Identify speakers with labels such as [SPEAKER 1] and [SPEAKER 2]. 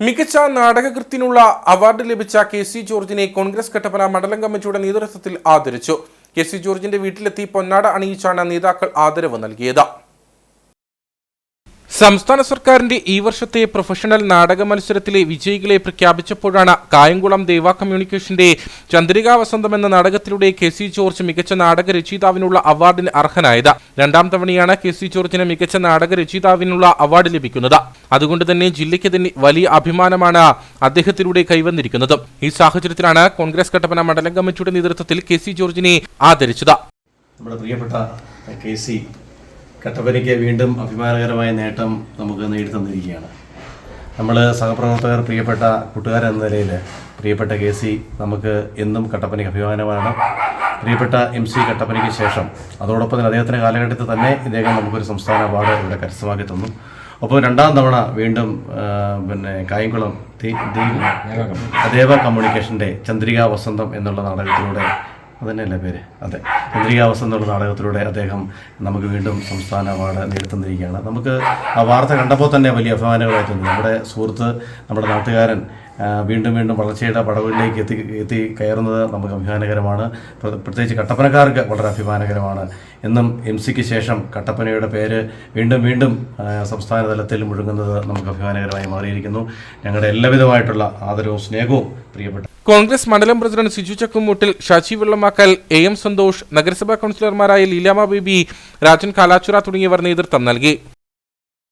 [SPEAKER 1] മികച്ച നാടകകൃത്തിനുള്ള അവാർഡ് ലഭിച്ച കെ സി ജോർജിനെ കോൺഗ്രസ് കട്ടപ്പന മണ്ഡലം കമ്മിറ്റിയുടെ നേതൃത്വത്തിൽ ആദരിച്ചു. കെ സി ജോർജിന്റെ വീട്ടിലെത്തി പൊന്നാട അണിയിച്ചാണ് നേതാക്കൾ ആദരവ് നൽകിയത്. സംസ്ഥാന സർക്കാരിന്റെ ഈ വർഷത്തെ പ്രൊഫഷണൽ നാടക മത്സരത്തിലെ വിജയികളെ പ്രഖ്യാപിച്ചപ്പോഴാണ് കായംകുളം ദേവ കമ്മ്യൂണിക്കേഷന്റെ ചന്ദ്രികാ വസന്തം എന്ന നാടകത്തിലൂടെ കെ സി ജോർജ് മികച്ച നാടക രചയിതാവിനുള്ള അവാർഡിന് അർഹനായത്. രണ്ടാം തവണയാണ് കെ സി ജോർജിന് മികച്ച നാടക രചയിതാവിനുള്ള അവാർഡ് ലഭിക്കുന്നത്. അതുകൊണ്ട് തന്നെ ജില്ലയ്ക്ക് തന്നെ വലിയ അഭിമാനമാണ് അദ്ദേഹത്തിലൂടെ കൈവന്നിരിക്കുന്നത്. ഈ സാഹചര്യത്തിലാണ് കോൺഗ്രസ് കട്ടപ്പന മണ്ഡലം കമ്മിറ്റിയുടെ നേതൃത്വത്തിൽ കെ സി ജോർജിനെ ആദരിച്ചത്.
[SPEAKER 2] നമ്മുടെ പ്രിയപ്പെട്ട കെ സി കട്ടപ്പനയ്ക്ക് വീണ്ടും അഭിമാനകരമായ നേട്ടം നമുക്ക് നേടി തന്നിരിക്കുകയാണ് നമ്മൾ സഹപ്രവർത്തകർ പ്രിയപ്പെട്ട കൂട്ടുകാരെന്ന നിലയിൽ പ്രിയപ്പെട്ട കെ സി നമുക്ക് എന്നും കട്ടപ്പനയ്ക്ക് അഭിമാനമാണ്. പ്രിയപ്പെട്ട എം സി കട്ടപ്പനയ്ക്ക് ശേഷം അതോടൊപ്പം തന്നെ അദ്ദേഹത്തിന്റെ കാലഘട്ടത്തിൽ തന്നെ ഇദ്ദേഹം നമുക്കൊരു സംസ്ഥാന അവാർഡ് ഇവിടെ കരസ്ഥമാക്കി തന്നു. ഒപ്പം രണ്ടാം തവണ വീണ്ടും പിന്നെ കായംകുളം ദേവ കമ്മ്യൂണിക്കേഷന്റെ ചന്ദ്രിക വസന്തം എന്നുള്ള നാടകത്തിലൂടെ അതന്നെയല്ലേ പേര്? അതെ ചന്ദ്രികാവസ്ഥ എന്നുള്ള നാടകത്തിലൂടെ അദ്ദേഹം നമുക്ക് വീണ്ടും സംസ്ഥാന അവാർഡ് നേടിത്തന്നിരിക്കുകയാണ്. നമുക്ക് ആ വാർത്ത കണ്ടപ്പോൾ തന്നെ വലിയ അഭിമാനങ്ങളായി തോന്നി. നമ്മുടെ സുഹൃത്ത് നമ്മുടെ നാട്ടുകാരൻ വീണ്ടും വീണ്ടും വളർച്ചയുടെ പടവുകളിലേക്ക് എത്തി എത്തി കയറുന്നത് നമുക്ക് അഭിമാനകരമാണ്. പ്രത്യേകിച്ച് കട്ടപ്പനക്കാർക്ക് വളരെ അഭിമാനകരമാണ്. എന്നും എം സിക്ക് ശേഷം കട്ടപ്പനയുടെ പേര് വീണ്ടും വീണ്ടും സംസ്ഥാന തലത്തിൽ മുഴുകുന്നത് നമുക്ക് അഭിമാനകരമായി മാറിയിരിക്കുന്നു. ഞങ്ങളുടെ എല്ലാവിധമായിട്ടുള്ള ആദരവും സ്നേഹവും പ്രിയപ്പെട്ട
[SPEAKER 1] കോൺഗ്രസ് മണ്ഡലം president Siju Chakkumoottil Sasi Vellamakkal A M Santhosh നഗരസഭാ കൗൺസിലർമാരായ ലീലാമ ബേബി രാജൻ കാലാച്ചുറ തുടങ്ങിയവർ നേതൃത്വം നൽകി.